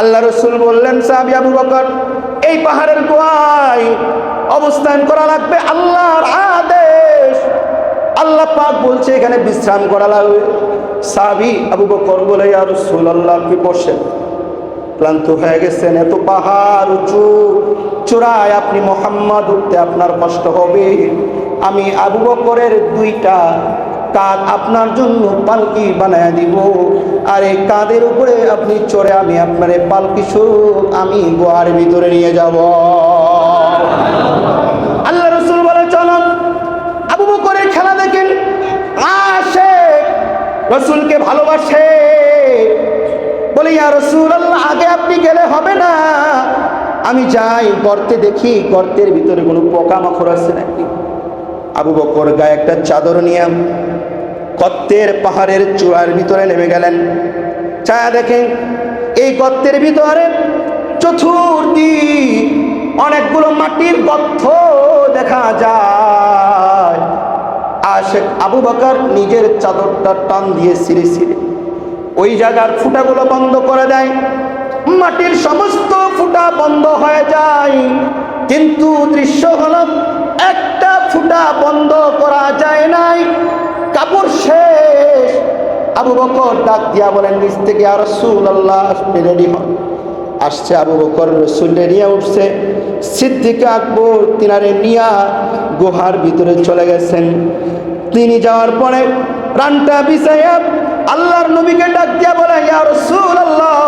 আল্লাহ রসুল বললেন, সাহাবি আবু বকর, এই পাহাড়ের গোয়ায় অবস্থান করা লাগবে আল্লাহর আদেশ। আল্লাহ পাক বলছে, এখানে বিশ্রাম করা লাগবে। সাহাবি আবু বকর বলে আর রসুল আল্লাহ আপনি বসেন? ক্লান্ত হয়ে গেছেন, এত পাহাড় উঁচু, চূড়ায় আপনি মোহাম্মদ উঠতে আপনার কষ্ট হবে। আমি আবু বকরের দুইটা কাঁধ আপনার জন্য পালকি বানায় দিব। আর এই কাঁধের উপরে আপনি চড়ে আমি আপনার পালকি সুখ আমি গোয়ার ভিতরে নিয়ে যাব। আল্লাহ রসুল বলে, চলুন, আবু বকরের খেলা দেখেন। আসে রসুলকে ভালোবাসে। বলে, ইয়া রসুল আল্লাহ আগে আপনি গেলে হবে না। আমি যাই, গর্তে দেখি, গর্তের ভিতরে কোনো পোকামাকড় আছে নাকি? আবু বকর গায়ে একটা চাদর নিয়ে গর্তের পাহাড়ের চূড়ার ভিতরে নেমে গেলেন। ছায়া দেখেন, এই গর্তের ভিতরে চতুর্দিক অনেকগুলো মাটির গর্ত দেখা যায়। আশেক আবু বকর নিজের চাদরটা টান দিয়ে সিঁড়ি সিঁড়ি ওই জায়গার ফুটাগুলো বন্ধ করে দেয়। মাটির সমস্ত ফুটা বন্ধ হয়ে যায়। কিন্তু দৃশ্য হলো, একটা ফুটা বন্ধ করা যায় নাই। কাপড় শেষ। আবু বকর ডাক দিয়া বলেন, নিচ থেকে আর আল্লাহ রেডি হন আসছে আবু বকর, রসুলে নিয়ে উঠছে। সিদ্দিকে আকবর তিনারে নিয়া গুহার ভিতরে চলে গেছেন। তিনি যাওয়ার পরে প্রাণটা বিছাইয়া আল্লাহর নবীকে ডাক দিয়া বলে, ইয়া রসুল আল্লাহ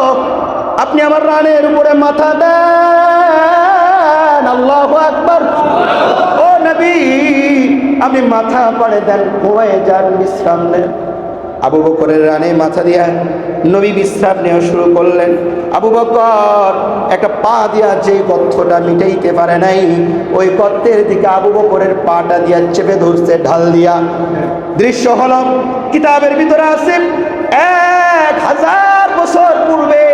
আপনি আমার রানের উপরে মাথা দেন। আল্লাহ আকবর। ও নবী আপনি মাথা পড়ে দেন ঘুমায় যান বিশ্রাম। নেন আবু বকরের রানে মাথা দিয়া নবী বিশ্রাম নেওয়া শুরু করলেন। আবু বকর একটা পা দিয়া যে গর্তটা মিটাইতে পারে নাই, ওই গর্তের দিকে আবু বকরের পাটা দিয়া চেপে ধরছে, ঢাল দিয়া। দৃশ্য হল, কিতাবের ভিতরে আছে, এক হাজার বছর পূর্বে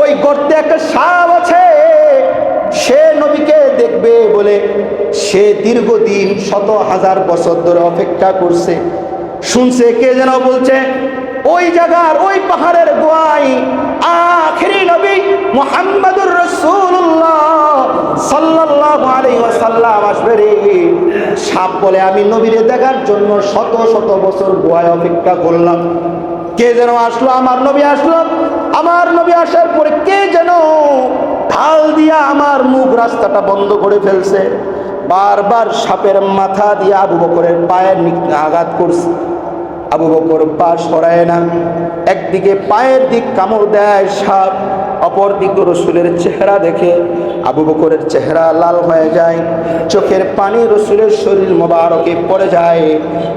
ওই গর্তে একটা সাপ আছে, সে নবীকে দেখবে বলে সে দীর্ঘদিন শত হাজার বছর ধরে অপেক্ষা করছে। শুনছে কে যেন বলছে, ওই জায়গার ওই পাহাড়ের গোয়াই আখেরি নবী মোহাম্মদুর রসুল্লাহ সাল্লাল্লাহু আলাইহি ওয়াসাল্লাম আসবে রে। সাপ বলে, আমি নবীরে দেখার জন্য শত শত বছর গোয়ায় অপেক্ষা করলাম। কে যেন আসলো? আমার নবী আসলো। আমার নবী আসার পরে কে যেন ঢাল দিয়া আমার মুখ রাস্তাটা বন্ধ করে ফেলছে। বারবার সাপের মাথা দিয়ে আবু বকরের পায়ের আঘাত করছে। আবু বকর পা সরায় না। একদিকে পায়ের দিক কামড় দেয় সাপ অপর দিক রসুলের চেহারা দেখে আবু বকরের চেহারা লাল হয়ে যায়, চোখের পানি রসুলের শরীর মোবারকে পড়ে যায়।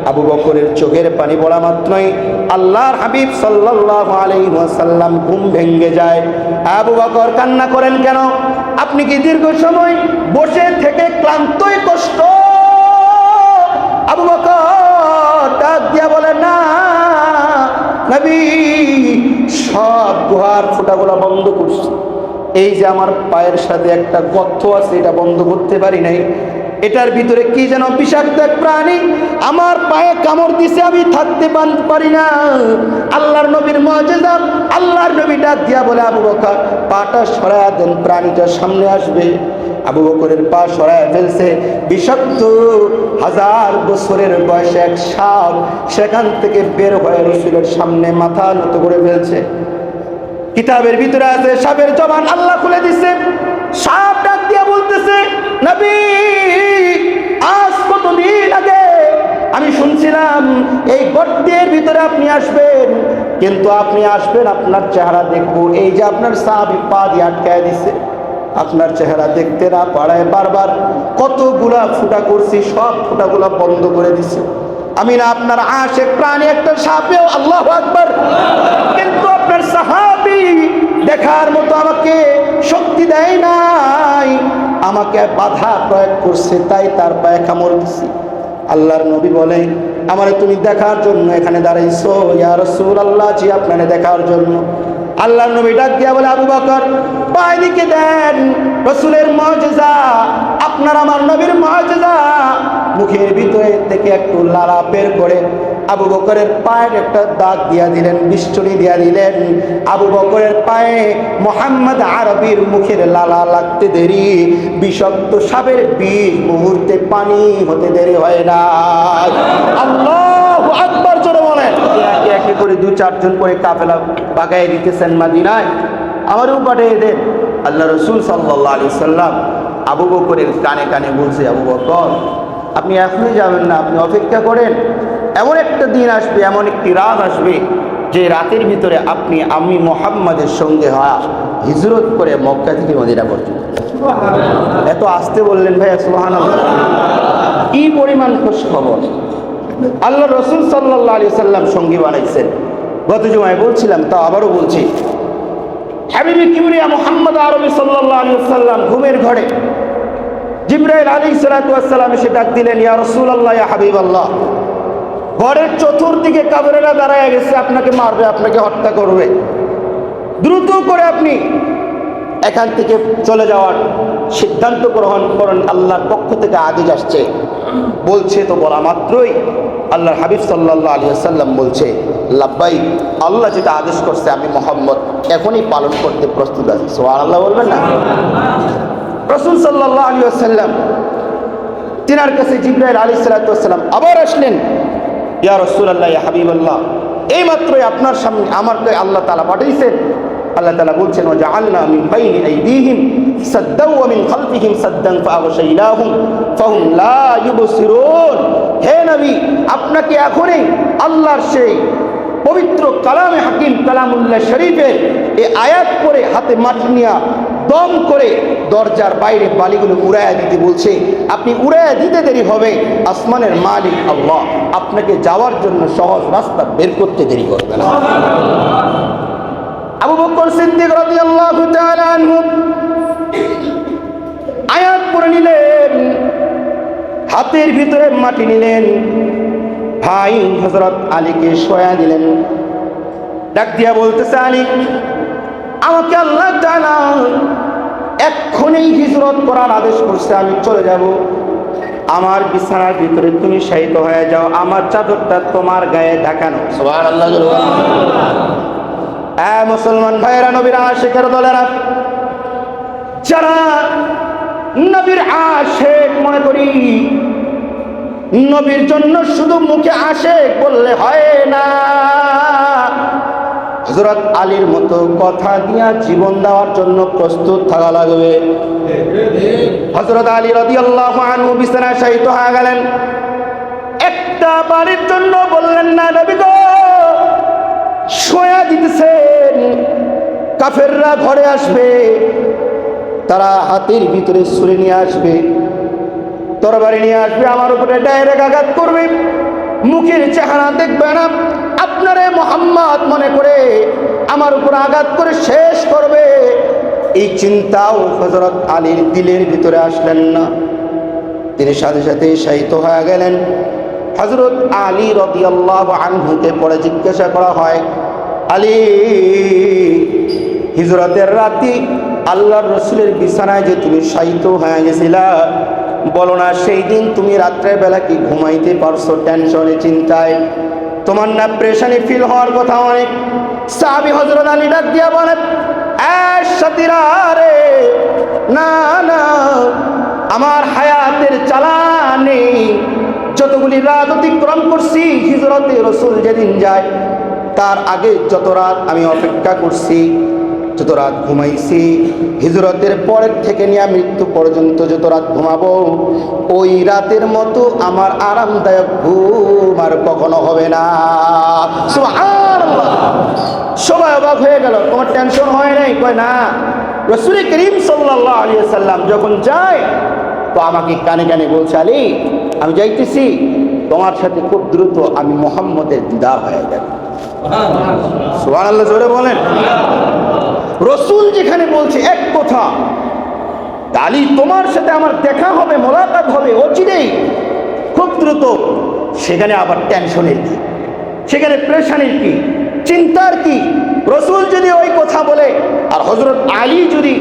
আবু বকরের চোখের পানি পড়া মাত্রই আল্লাহর হাবিব সাল্লাল্লাহু আলাইহি ওয়াসাল্লাম ঘুম ভেঙ্গে যায়। আবু বকর কান্না করেন, কেন? আপনি কি দীর্ঘ সময় বসে থেকে ক্লান্তই কষ্ট? আবু বকর ডাক দিয়া বলে, না, নবী, সব গুহার ফুটাগুলো বন্ধ করছি। এই যে আমার পায়ের সাথে একটা গর্ত আছে, এটা বন্ধ করতে পারি নাই। এটার ভিতরে কি যেন বিষাক্ত প্রাণী আমার পায়ে কামড় দিছে, আমি থাকতে পার- না। আল্লাহর নবীর মজেদা আল্লাহর নবী ডাক দিয়া বলে, আবু বকর, পাটা সরায়া দেন, প্রাণীটা সামনে আসবে। আবু বকরের পা সরায় ফেলছে। বিষাক্ত হাজার বছরের বয়সে এক সাপ সেখান থেকে বের হয়ে রসুলের সামনে মাথা নত করে ফেলছে। কিতাবের ভিতরে আছে, সাপের জবান আল্লাহ খুলে দিচ্ছে সাপ ডাক দিয়ে বলতেছে আজ কতদিন আগে আমি শুনছিলাম এই গর্তের ভিতরে আপনি আসবেন, কিন্তু আপনি আসবেন, আপনার চেহারা দেখব। এই যে আপনার সাহাবি পা দিয়ে আটকায় দিছে, আপনার চেহারা দেখতে না পাড়ায় বারবার কতগুলা ফুটা করছি, সব ফুটাগুলা বন্ধ করে দিছে। আমি না আপনার আশেক প্রাণী, একটা সাপেও, আল্লাহ আকবর। কিন্তু আপনার সাহাবি দেখার মতো আমাকে শক্তি দেয় নাই। আমাকে বাধা প্রয়োগ করছে, তাই তার পায়ে কামড় দিছি। আল্লাহর নবী বলেন, আমার তুমি দেখার জন্য এখানে দাঁড়াইছো। ইয়ার সুর আল্লাহ জি, আপনারে দেখার জন্য। আল্লাহর নবী ডাক দিয়া বলে, আবু বকর দিকে দেন, রসুলের মজেজা আপনার আমার নবীর মজেজা মুখের ভিতরে থেকে একটু লালা বের করে আবু বকরের পায়ের একটা দাগ দিয়া দিলেন, বিষ্টনী দিয়া দিলেন। আবু বকরের পায়ে মোহাম্মদ আরবির মুখের লালা লাগতে দেরি, বিষাক্ত সাপের বিষ মুহূর্তে পানি হতে দেরি হয় না। আল্লাহ! আকবার জোরে বলেন। একে একে করে দু চারজন করে কাফেলা বাগায় দিতেছেন মাদিনায়। আমারও পাঠিয়ে দেন আল্লাহ রসুল সাল্লাহ আলি সাল্লাম আবু বকরের কানে কানে বলছে, আবু বকর, আপনি এখনই যাবেন না, আপনি অপেক্ষা করেন। এমন একটা দিন আসবে, এমন একটি রাত আসবে যে রাতের ভিতরে আপনি, আমি মোহাম্মদের সঙ্গে হওয়া হিজরত করে মক্কা থেকে মদিনা পর্যন্ত। এত আসতে বললেন ভাইয়া সুহান কি পরিমাণ খোঁজ খবর আল্লাহ রসুল সাল্লাহ আলি সাল্লাম সঙ্গী বানাইছেন। গত জমায় বলছিলাম, তাও আবারও বলছি। হাবিবি কিবরিয়া মোহাম্মদ আরবি সাল্লাহ আলী সাল্লাম ঘুমের ঘরে জিব্রাইল আলী সালাতাম এসে ডাক দিলেন, ইয়া রসুল আল্লাহ ইয়া হাবিব আল্লাহ ঘরের চতুর্দিকে কাবরেরা দাঁড়ায় গেছে, আপনাকে মারবে, আপনাকে হত্যা করবে। দ্রুত করে আপনি এখান থেকে চলে যাওয়ার সিদ্ধান্ত গ্রহণ করেন, আল্লাহর পক্ষ থেকে আদেশ আসছে। বলছে তো বলা মাত্রই আল্লাহর হাবিব সাল্লাহ আলী সাল্লাম বলছে লাব্বাই আল্লাহ যেটা আদেশ করছে আমি মোহাম্মদ, এখনই পালন করতে প্রস্তুত আছি। সোয়ার আল্লাহ বলবেন না? রসুল সাল্লাহ আলী আসাল্লাম তিনার কাছে জিব্রাইল আলী সালাতাম আবার আসলেন। ইয়া রসুল আল্লাহ হাবিব আল্লাহ এই মাত্রই আপনার সামনে আমারকে আল্লাহ তালা পাঠিয়েছেন আল্লাহ তালা বলছেন ও জাআলনা মিন বাইনি আইদিহিম সাদ্দাও ওয়া মিন খালফিহিম সাদ্দান ফাআগশাইনাহুম ফাহুম লা ইউবসিরুন। হে নবী, আপনাকে এখনই আল্লাহর সেই পবিত্র কালামে হাকিম কালামুল্লাহ শরীফের এই আয়াত করে হাতে মাটি নিয়া দম করে দরজার বাইরে বালিগুলো উড়াইয়া দিতে বলছে। আপনি উড়াইয়া দিতে দেরি হবে, আসমানের মালিক আল্লাহ। আপনাকে যাওয়ার জন্য সহজ রাস্তা বের করতে দেরি করবে না। আবু বকর সিদ্দিক রাদিয়াল্লাহু তাআলা আনহু আয়াত পড়ে নিলেন, হাতের ভিতরে মাটি নিলেন, ভাই হযরত আলীকে শোয়া দিলেন। ডাক দিয়া বলতেছে, আলী, আমাকে আল্লাহ তাআলা এক্ষুনি হিজরত করার আদেশ করছে, আমি চলে যাব। আমার বিছানার ভিতরে তুমি শায়িত হয়ে যাও, আমার চাদরটা তোমার গায়ে ঢাকানো। সুবহানাল্লাহ। মুসলমান ভাইয়েরা, নবীর আশেখের দলেরা, যারা নবীর আশেক মনে করি, নবীর জন্য শুধু মুখে আশেক বললে হয় না। হজরত আলীর মতো কথা দিয়া জীবন দেওয়ার জন্য প্রস্তুত থাকা লাগবে। হজরত আলী রদি আল্লাহ বিছানায় শায়িত হয়ে গেলেন। একটা বাড়ির জন্য বললেন না নবী গো শোয়া দিতেছেন। কাফেররা ঘরে আসবে, তারা হাতের ভিতরে ছুরি নিয়ে আসবে, তরবারি নিয়ে আসবে, আমার উপরে ডাইরেক্ট আঘাত করবে, মুখের চেহারা দেখবে না। আপনারে মোহাম্মদ মনে করে আমার উপর আঘাত করে শেষ করবে। এই চিন্তাও হজরত আলীর দিলের ভিতরে আসলেন না। তিনি সাথে সাথে শায়িত হয়ে গেলেন। হজরত আলী রদিয়াল্লাহ আনহুকে পরে জিজ্ঞাসা করা হয়, আলী, হিজরতের রাতি আল্লাহর রসুলের বিছানায় যে তুমি শায়িত হয়ে গেছিলা, বলো না সেই দিন তুমি রাত্রের বেলা কি ঘুমাইতে পারছ? টেনশনে চিন্তায়। তোমার না প্রেশানি ফিল হওয়ার কথা অনেক। সাহাবি হজরত আলী ডাক দিয়া বলে "এ সাথীরা রে, না না, আমার হায়াতের চালানে যতগুলি রাত অতিক্রম করছি, হিজরতে রসুল যেদিন যায়, তার আগে যত রাত আমি অপেক্ষা করছি, যত রাত ঘুমাইছি, হিজরতের পরের থেকে নিয়ে মৃত্যু পর্যন্ত যত রাত ঘুমাবো, ওই রাতের মতো আমার আরামদায়ক ঘুম আর কখনো হবে না। সবাই অবাক হয়ে গেল, তোমার টেনশন হয় নাই? কয় না। রসুল করিম সাল্লাহ আলী সাল্লাম যখন যায়, তো আমাকে কানে কানে বলছে, আলী আমি যাইতেছি, তোমার সাথে খুব দ্রুত আমি মোহাম্মদের দিদার হয়ে যাবে। বলেন। রসুল যেখানে বলছে, এক কথা আলী তোমার সাথে আমার দেখা হবে, মোলাকাত হবে অচিরেই খুব দ্রুত, সেখানে আবার টেনশনের কি? সেখানে প্রেশানের কি? চিন্তার কি? রসুল যদি ওই কথা বলে, আর হজরত আলী যদি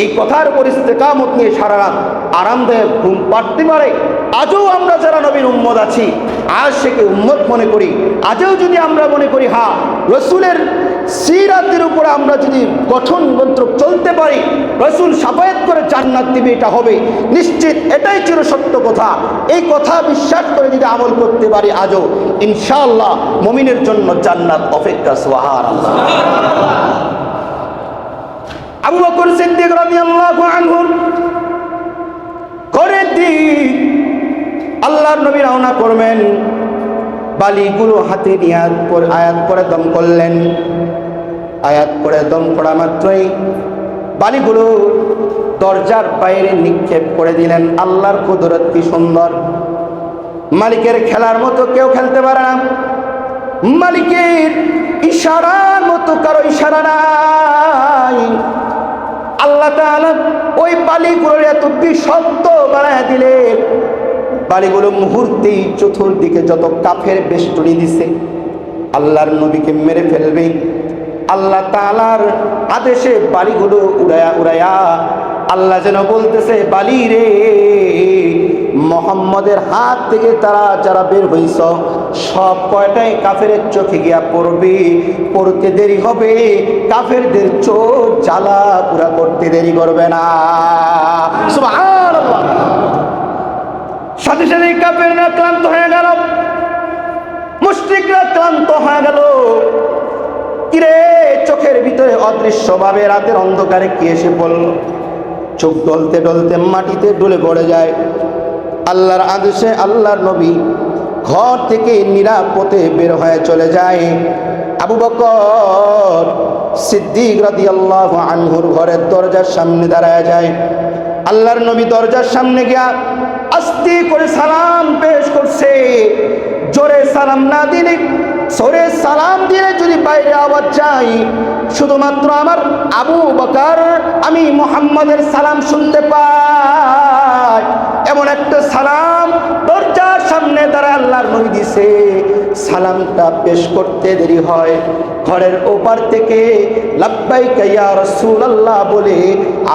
এই কথার উপর ইস্তেকামত নিয়ে সারা রাত আরামদায়ক ঘুম পাড়তে পারে আজও আমরা যারা নবীর উম্মত আছি, আজ সেকে উম্মত মনে করি। আজও যদি আমরা মনে করি, হা, রসুলের সিরাতের উপর আমরা যদি গঠন মন্ত্র চলতে পারি, রসুল সাফায়াত করে জান্নাত দিবে, এটা হবে। নিশ্চিত এটাই চির সত্য কথা। এই কথা বিশ্বাস করে যদি আমল করতে পারি আজও, ইনশাআল্লাহ মমিনের জন্য জান্নাত অপেক্ষা সোহার আবু বকর সিদ্দিক রাদিয়াল্লাহু আনহু করে দি আল্লাহর নবী রওনা করবেন। বালিগুলো হাতে নিয়ে আয়াত পরে আয়াত করে দম করলেন। আয়াত করে দম করা মাত্রই বালিগুলো দরজার বাইরে নিক্ষেপ করে দিলেন। আল্লাহর কুদরত কি সুন্দর। মালিকের খেলার মতো কেউ খেলতে পারে না। মালিকের ইশারার মতো কারও ইশারা নাই। আল্লাহ তাআলা ওই বালিগুলোর এত বিষাক্ত বানায় দিলেন। বালিগুলো মুহূর্তেই চতুর্দিকে যত কাফের বেষ্টনী দিছে, আল্লাহর নবীকে মেরে ফেলবে। আল্লাহ তালার আদেশে বালিগুলো উড়ায়া উড়ায়া আল্লাহ যেন বলতেছে, বালি রে, মোহাম্মদের হাত থেকে তারা যারা বের হইছ, সব কয়টাই কাফের চোখে গিয়া পড়বে, পড়তে দেরি হবে, কাফেরদের চোখ জ্বালা পুরা করতে দেরি করবে না। সাথে সাথে কাফেররা ক্লান্ত হয়ে গেল। মুশরিকরা ক্লান্ত হয়ে গেল। কিরে, চোখের ভিতরে অদৃশ্যভাবে রাতের অন্ধকারে কি এসে পড়ল? চোখ ডলতে ডলতে মাটিতে ডলে পড়ে যায়। আল্লাহর আদেশে আল্লাহর নবী ঘর থেকে নিরাপদে বের হয়ে চলে যায়। আবু বকর সিদ্দিক রাদিয়াল্লাহু আনহুর ঘরের দরজার সামনে দাঁড়ায় যায়। আল্লাহর নবী দরজার সামনে গিয়া আস্তে করে সালাম পেশ করছে। জোরে সালাম না দিলে সরে সালাম দিলে যদি বাইরে আওয়াজ চাই শুধুমাত্র আমার আবু বকার, আমি মোহাম্মদের সালাম শুনতে পাই। এমন একটা সালাম দরজার সামনে তারা আল্লাহর নবী দিছে। সালামটা পেশ করতে দেরি হয়। ঘরের ওপার থেকে লাব্বাইকা ইয়া রাসূলুল্লাহ বলে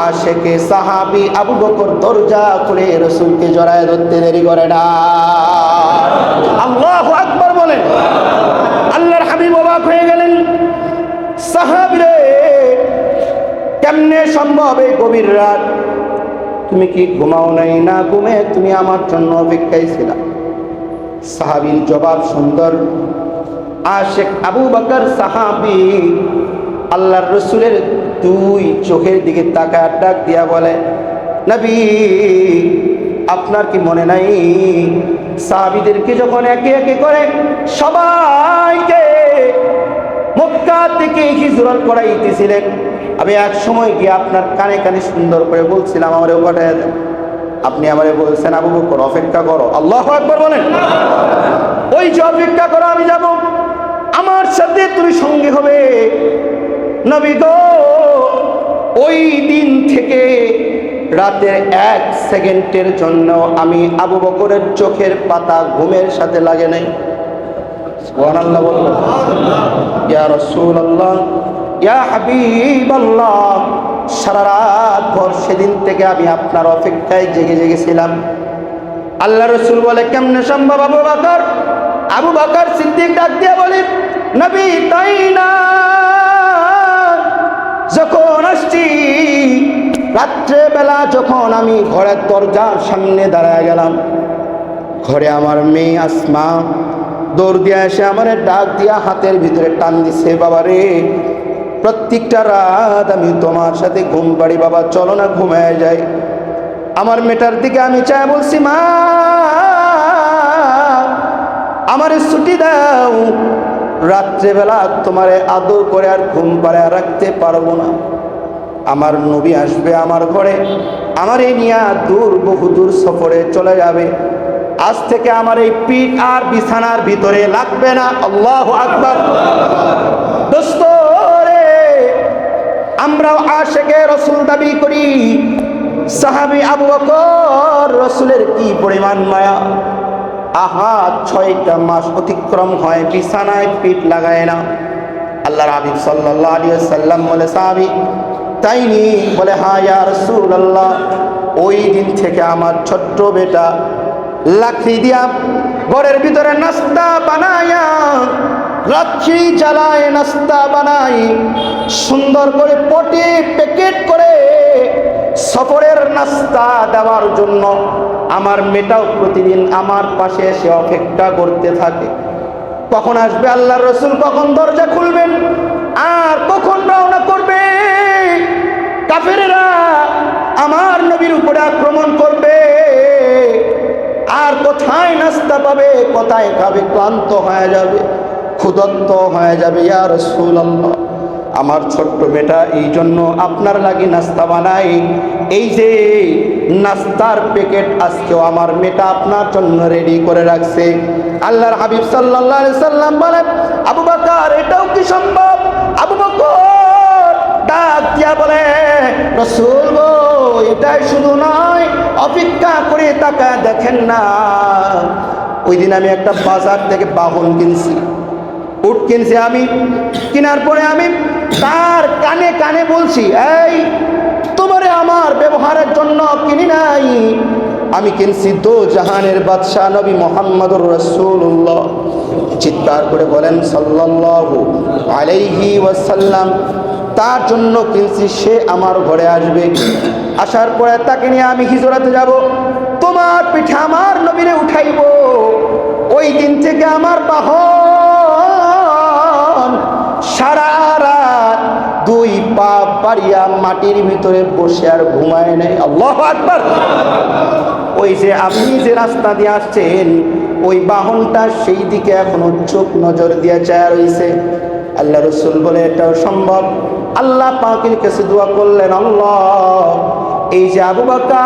আশেকে সাহাবী আবু বকর দরজা করে রসুলকে জড়ায় ধরতে দেরি করে না। আল্লাহু আকবার বলেন আল্লাহর হাবিব অবাক হয়ে গেলেন। সাহাবীরে, কেমনে সম্ভব এই গভীর রাত? তুমি কি ঘুমাও নাই না ঘুমে? তুমি আমার জন্য অপেক্ষায় ছিলা। সাহাবীর জবাব সুন্দর। আশেক আবু বকর সাহাবী আল্লাহর রসুলের দুই চোখের দিকে তাকায় ডাক দিয়া বলে, নবী, আপনার কি মনে নাই? সাহাবিদেরকে যখন একে একে করে সবাইকে মক্কা থেকে হিজরত করাইতেছিলেন আমি এক সময় গিয়ে আপনার কানে কানে সুন্দর করে বলছিলাম, আমারে পাঠায় দেন। আপনি আমারে বলছেন, আবু বকর, অপেক্ষা করো। আল্লাহ একবার বলেন। ওই যে অপেক্ষা করো আমি যাব। আমার সাথে তুমি সঙ্গে হবে। নবী গো, ওই দিন থেকে রাতের এক সেকেন্ডের জন্য আমি আবু বকরের চোখের পাতা ঘুমের সাথে লাগে নাই। সুবহানাল্লাহ বলবেন ইয়া সারা রাত ভর সেদিন থেকে আমি আপনার অপেক্ষায় জেগে জেগেছিলাম আল্লাহ রসুল বলে, কেমনে সম্ভব আবু বাকর? আবু বাকর সিদ্দিক ডাক দিয়ে বলি, নবী, তাই না? যখন আসছি, রাত্রেবেলা যখন আমি ঘরের দরজার সামনে দাঁড়ায় গেলাম, ঘরে আমার মেয়ে আসমা দৌড় দিয়ে এসে আমার ডাক দিয়া হাতের ভিতরে টান দিছে বাবা রে প্রত্যেকটা রাত আমি তোমার সাথে ঘুম পাড়ি, বাবা, চলো না ঘুমায় যাই। আমার মেটার দিকে আমি চাই বলছি, মা, আমারে ছুটি দাও। রাত্রেবেলা তোমারে আদর করে আর ঘুম পাড়ে রাখতে পারব না। আমার নবী আসবে আমার ঘরে, আমার এই নিয়া দূর বহু দূর সফরে চলে যাবে। আজ থেকে আমার এই পিঠ আর বিছানার ভিতরে লাগবে না। আল্লাহ আকবার। দোস্ত আমরাও আশেকে রসুল দাবি করি। সাহাবি আবু বকর রসুলের কি পরিমাণ মায়া? আহা, ছয়টা মাস অতিক্রম হয়, বিছানায় পিঠ লাগায় না। আল্লাহর হাবিব সাল্লাল্লাহু আলাইহি সাল্লাম বলে, সাহাবি, তাই নি? বলে হা ইয়া রাসূলুল্লাহ, ওই দিন থেকে আমার ছোট্ট বেটা লাকড়ি দিয়া ঘরের ভিতরে নাস্তা বানায়া রাত্রি জ্বালায় নাস্তা বানাই, সুন্দর করে পটে প্যাকেট করে সফরের নাস্তা দেওয়ার জন্য আমার মেয়েটাও প্রতিদিন আমার পাশে এসে অপেক্ষা করতে থাকে। কখন আসবে আল্লাহ রসুল? কখন দরজা খুলবেন? আর কখন রওনা করবে? কাফেরেরা আমার নবীর উপরে আক্রমণ করবে। আর কোথায় নাস্তা পাবে, কোথায় খাবে, ক্লান্ত হয়ে যাবে। ক্ষুদত্ত হয়ে যাবে, ইয়া রসুল আল্লাহ আমার ছোট্ট বেটা এই জন্য আপনার লাগি নাস্তা বানাই। এই যে নাস্তার প্যাকেট আজকেও আমার মেয়েটা আপনার জন্য রেডি করে রাখছে। আল্লাহর হাবিব আলাইহি সাল্লাম বলে, আবু বকর, এটাও কি সম্ভব? আবু বকর ডাক দিয়া বলে, রসুল গো, এটাই শুধু নয়, অপেক্ষা করে তাকা দেখেন না। ওই দিন আমি একটা বাজার থেকে বাহন কিনছি। উট কিনছি আমি। কেনার পরে আমি তার কানে কানে বলছি, এই, তোমারে আমার ব্যবহারের জন্য কিনি নাই। আমি কিনছি দো জাহানের বাদশাহ নবী মোহাম্মদুর রসুল্লাহ চিৎকার করে বলেন, সাল্লাল্লাহু আলাইহি ওয়াসাল্লাম, তার জন্য কিনছি, সে আমার ঘরে আসবে। আসার পরে তাকে নিয়ে আমি হিজরাতে যাব। তোমার পিঠে আমার নবীরে উঠাইব। ওই দিন থেকে আমার বাহন সারা রাত দুই পা পারিয়া মাটির ভিতরে বসে আর ঘুমায় নেই। আল্লাহ আকবার। ওই যে আপনি যে রাস্তা দিয়ে আসছেন, ওই বাহনটা সেই দিকে এখনও চোখ নজর দিয়ে চায় রয়েছে আল্লাহ রসুল বলে, এটাও সম্ভব। আল্লাহ পাকের কাছে দোয়া করলেন, আল্লাহ, এই যে আবু বাকার,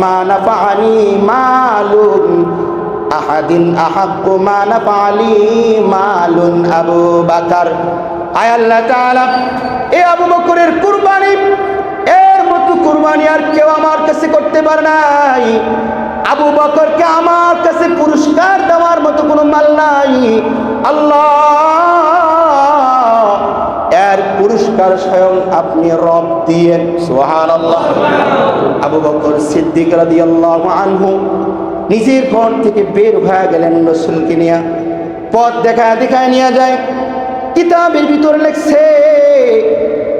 মা নাফানি মালুন আহাদিন আহাক্কু মা নাফালি মালুন আবু বাকার। আয় আল্লাহ তাআলা, এ আবু বকরের কুরবানি, এর মতো কুরবানি আর কেউ আমার কাছে করতে পারে নাই। আবু বকরকে আমার কাছে পুরস্কার দেওয়ার মতো কোনো মাল নাই। আল্লাহ, এর পুরস্কার স্বয়ং আপনি রব দিয়েন সোহান আল্লাহ আবু বকর সিদ্দিক রাদিয়াল্লাহু আনহু নিজের ঘর থেকে বের হয়ে গেলেন রসুলকে নিয়ে। পথ দেখায় দেখায় নিয়ে যায়। কিতাবের ভিতরে লেখছে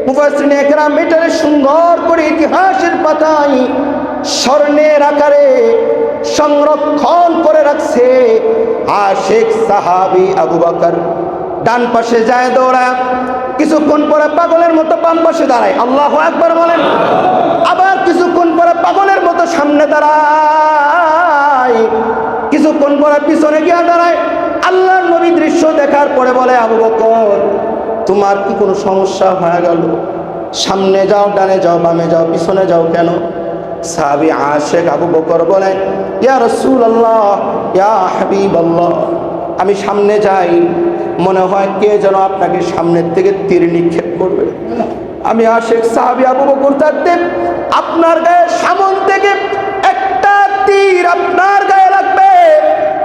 মুফাসরিন একরাম এটারে সুন্দর করে ইতিহাসের পাতায় স্বর্ণের আকারে সংরক্ষণ করে রাখছে। আশেখ সাহাবি আবু বকর ডান পাশে যায় দৌড়া। কিছুক্ষণ পরে পাগলের মতো বাম পাশে দাঁড়ায়। আল্লাহ একবার বলেন। আবার কিছুক্ষণ পরে পাগলের মতো সামনে দাঁড়ায়। কিছুক্ষণ পরে পিছনে গিয়ে দাঁড়ায়। আল্লাহর নবী দৃশ্য দেখার পরে বলে, আবু বকর, তোমার কি কোনো সমস্যা হয়ে গেল? সামনে যাও, ডানে যাও, বামে যাও, পিছনে যাও কেন? সাহাবি আশেক আবু বকর বলে, ইয়া রসুল আল্লাহ ইয়া হাবিব আল্লাহ আমি সামনে যাই। মনে হয় কে যেন আপনাকে সামনের থেকে তীর নিক্ষেপ করবে। আমি আশেখ সাহাবি আবু বকর থাকতে আপনার গায়ে সামন থেকে তীর আপনার গায়ে লাগবে।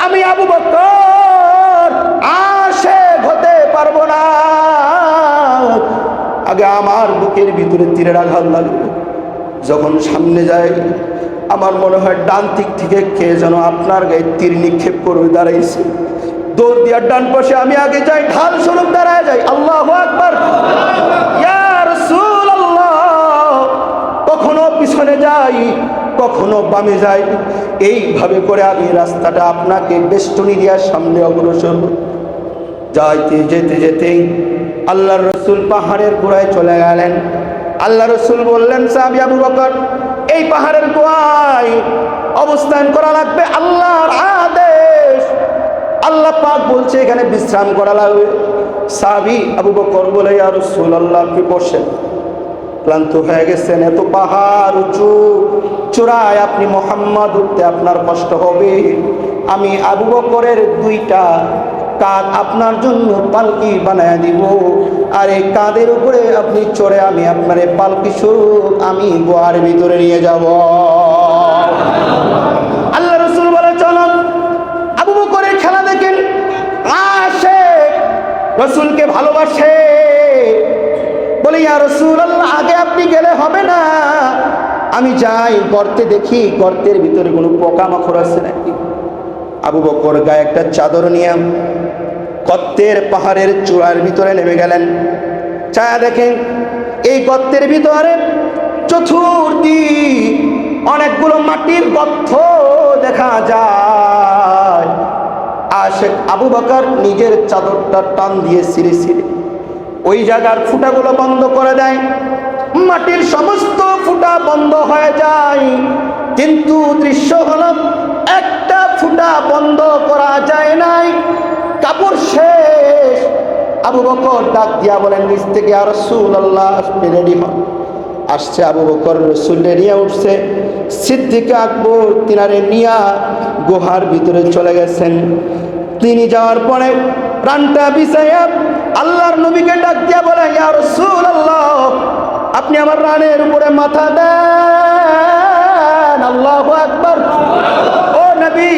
আমি আবু বকর আশেক হতে পারব না। আগে আমার বুকের ভিতরে তীরের আঘাত লাগবে। যখন সামনে যায়, আমার মনে হয় ডান দিক থেকে কে যেন আপনার গায়ে তীর নিক্ষেপ করবে দাঁড়াইছে। দৌড় দিয়ার ডান পাশে আমি আগে যাই, ঢাল স্বরূপ দাঁড়ায় যাই। আল্লাহ আকবার। কখনো পিছনে যাই কখনো বামে যাই। এইভাবে করে আমি রাস্তাটা আপনাকে বেষ্টনী দেওয়ার সামনে অগ্রসর যাইতে, যেতে, যেতেই আল্লাহ রসুল পাহাড়ের গোড়ায় চলে গেলেন। আল্লাহ রসুল বললেন, সাহাবি আবু বকর, এই পাহাড়ের গোড়ায় অবস্থান করা লাগবে আল্লাহর আদেশ। আল্লাহ পাক বলছে, এখানে বিশ্রাম করা লাগবে। সাহাবি আবু বকর বলে আর রসুল আল্লাহ আপনি বসেন। ক্লান্ত হয়ে গেছেন, এত পাহাড় উঁচু চূড়ায় আপনি মোহাম্মদ উঠতে আপনার কষ্ট হবে। আমি আবু বকরের দুইটা কাঁধ আপনার জন্য পালকি বানায় দিব। আর এই কাঁধের উপরে আপনি চড়ে আমি আপনার পালকি স্বরূপ আমি গোয়ার ভিতরে নিয়ে যাব। আল্লাহ রসুল বলে, চলুন, আবু বকরের খেলা দেখেন। আসে রসুলকে ভালোবাসে। বলে, ইয়া রসুল আল্লাহ আগে আপনি গেলে হবে না। আমি যাই, গর্তে দেখি, গর্তের ভিতরে কোনো পোকামাকড় আছে নাকি? আবু বকর গায়ে একটা চাদর নিয়ে গর্তের পাহাড়ের চূড়ার ভিতরে নেমে গেলেন। ছায়া দেখেন, এই গর্তের ভিতরে চতুর্দিক অনেকগুলো মাটির গর্ত দেখা যায়। আশেক আবু বকর নিজের চাদরটা টান দিয়ে সিঁড়ে সিঁড়ে ওই জায়গার ফুটাগুলো বন্ধ করে দেয়। মাটির সমস্ত ফুটা বন্ধ হয়ে যায়। কিন্তু দৃশ্য হল, একটা ফুটা বন্ধ করা যায় নাই। কাপড় শেষ। আবু বকর ডাক দিয়া বলেন, নিচ থেকে আর রসুল আল্লাহ রেডি হন আসছে আবু বকর, রসুল নিয়ে উঠছে। সিদ্দিকে আকবর তিনারে নিয়া গুহার ভিতরে চলে গেছেন। তিনি যাওয়ার পরে প্রাণটা বিষাইয়া আল্লাহর নবীকে ডাক দিয়া বলে, ইয়া রসুল আল্লাহ আপনি আমার রানের উপরে মাথা দেন। আল্লাহ আকবর। ও নবী,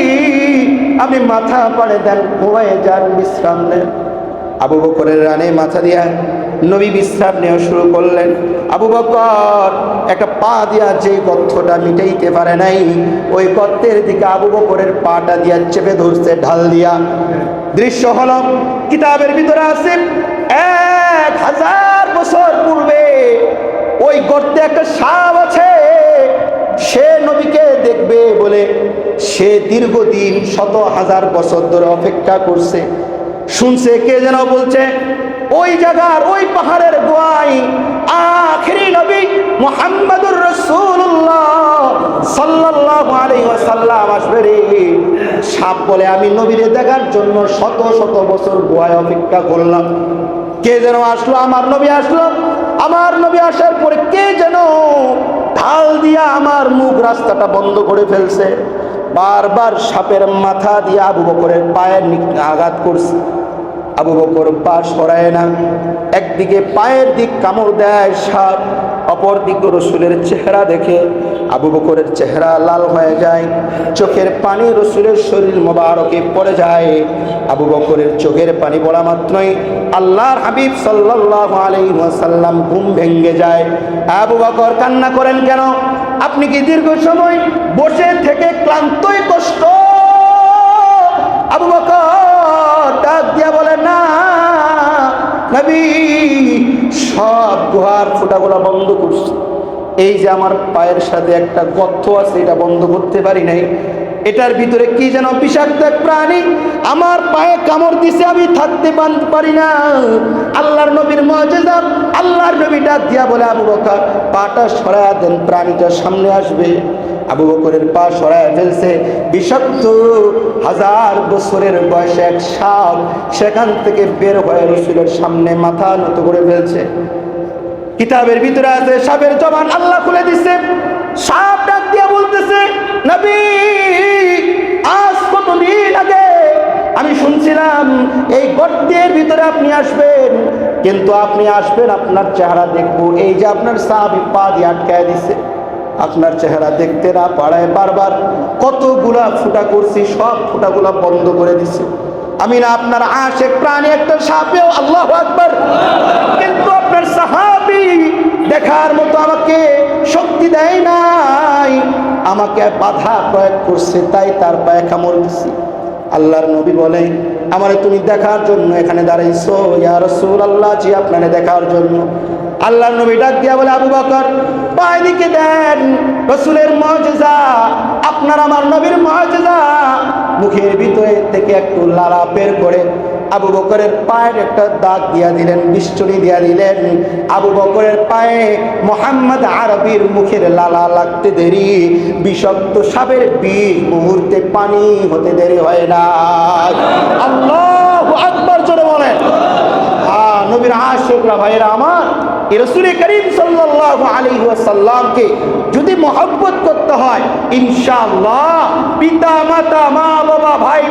আপনি মাথা পাড়ে দেন, ঘুমায় যান, বিশ্রাম নেন। আবু বকরের রানে মাথা দিয়া নবী বিশ্রাম নেওয়া শুরু করলেন। আবু বকর একটা পা দিয়া যে গর্থটা মিটাইতে পারে নাই, ওই গর্তের দিকে আবু বকরের পাটা দিয়া চেপে ধরছে, ঢাল দিয়া। দৃশ্য হল কিতাবের ভিতরে আছে এক হাজার বছর পূর্বে ওই গর্তে একটা সাপ আছে, সে নবীকে দেখবে বলে সে দীর্ঘদিন শত হাজার বছর ধরে অপেক্ষা করছে। শুনছে, কে যেন বলছে, ওই জায়গার ওই পাহাড়ের গোয়াই আখেরি নবী মুহাম্মাদুর রাসূলুল্লাহ সাল্লাল্লাহু আলাইহি ওয়াসাল্লাম আসবে রে। সাপ বলে, আমি নবীরে দেখার জন্য শত শত বছর গোয়ায় অপেক্ষা করলাম। কে যেন আসলো? আমার নবী আসলো। আমার নবী আসার পরে কে যেন ঢাল দিয়া আমার মুখ রাস্তাটা বন্ধ করে ফেলছে। বারবার সাপের মাথা দিয়ে আবু বকরের পায়ের আঘাত করছে। আবু বকর পা সরায় না। একদিকে পায়ের দিক কামড় দেয় সাপ অপর দিক রসুলের চেহারা দেখে আবু বকরের চেহারা লাল হয়ে যায়, চোখের পানি রসুলের শরীর মোবারকে পড়ে যায়। আবু বকরের চোখের পানি পড়া মাত্রই আল্লাহর হাবিব সাল্লাল্লাহু আলাইহি ওয়াসাল্লাম ঘুম ভেঙে যায়। আবু বকর কান্না করেন, কেন? আপনি কি দীর্ঘ সময় বসে থেকে ক্লান্তই কষ্ট? আবু বকর ডাক দিয়া নবী, সব গুহার ফুটাগুলো বন্ধ করছি। এই যে আমার পায়ের সাথে একটা গর্ত আছে, এটা বন্ধ করতে পারি নাই। এটার ভিতরে কি যেন বিষাক্ত প্রাণী আমার পায়ে কামড় দিছে, আমি থাকতে পারি না। আল্লাহর নবীর মজেদা আল্লাহর নবী ডাক দিয়া বলে আবু বকর, পাটা সরায়া দেন, প্রাণীটা সামনে আসবে। আবু বকরের পা সরায় ফেলছে। বিষাক্ত হাজার বছরের বয়সে এক সাপ সেখান থেকে বের হয়ে রসুলের সামনে মাথা নত করে ফেলছে। কিতাবের ভিতরে আছে, সাপের জবান আল্লাহ খুলে দিচ্ছে সাপ ডাক দিয়ে বলতেছে, নবী, আজ কতদিন আগে আমি শুনছিলাম এই গর্তের ভিতরে আপনি আসবেন, কিন্তু আপনি আসবেন, আপনার চেহারা দেখব। এই যে আপনার সাহাবি পা দিয়ে আটকায় দিছে। আপনার চেহারা দেখতে না পাড়ায় বারবার কতগুলা ফুটা করছি, সব ফুটাগুলা বন্ধ করে দিছে। আমি না আপনার আশেক প্রাণী, একটা সাপেও, আল্লাহ আকবার। কিন্তু আপনার সাহাবি দেখার মতো আমাকে শক্তি দেয় নাই। আমাকে বাধা প্রয়োগ করছে, তাই তার পায়ে কামড় দিছি। আল্লাহর নবী বলে আমারে তুমি দেখার জন্য এখানে দাঁড়াইছো। ইয়া রসুল আল্লাহ জি, আপনারে দেখার জন্য। আল্লাহ নবী ডাক দিয়া বলে, আবু বকর পায়ে দেন। রসুলের মজেজা, আপনার আমার নবীর মজেজা। মুখের ভিতরে থেকে একটু লালা বের করে আবু বকরের পায়ের একটা দাগ দিয়া দিলেন, বিষ্টনী দিয়া দিলেন। আবু বকরের পায়ে মোহাম্মদ আরবির মুখের লালা লাগতে দেরি, বিষাক্ত সাপের বিষ মুহূর্তে পানি হতে দেরি হয় না। আল্লাহ আকবর জোরে বলেন। নবীর আশেকরা ভাইরা আমার রসুল করিম সাল্লাল্লাহু আলাইহি ওয়াসাল্লামকে যদি মহব্বত করতে হয়, ইনশাআল্লাহ পিতা মাতা মা বাবা ভাই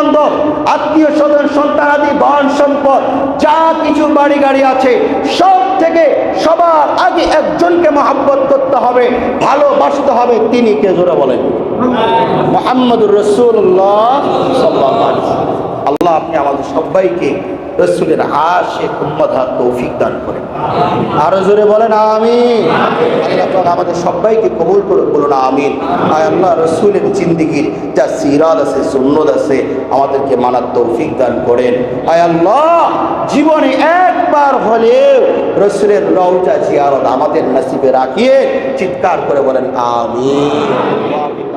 বান্ধব আত্মীয় স্বজন সন্তানাদি বন সম্পদ, যা কিছু বাড়ি গাড়ি আছে, সব থেকে সবার আগে একজনকে মহাব্বত করতে হবে, ভালোবাসতে হবে, তিনি কে জোরে বলেন? মোহাম্মদুর রসুল্লাহ আল্লাহ আপনি আমাদের সবাইকে রসুলের আশে উম্মধার তৌফিক দান করেন। আরও জোরে বলেন, আমিন। আল্লাহ আমাদের সবাইকে কবুল করে বলুন, আমিন। আয় আল্লাহ, রসুলের জিন্দিগির যা সিরাত আছে, সুন্নত আছে, আমাদেরকে মানার তৌফিক দান করেন। আয় আল্লাহ, জীবনে একবার হলেও রসুলের রওজা, জিয়ারত আমাদের নসিবে রাখিয়ে চিৎকার করে বলেন, আমিন।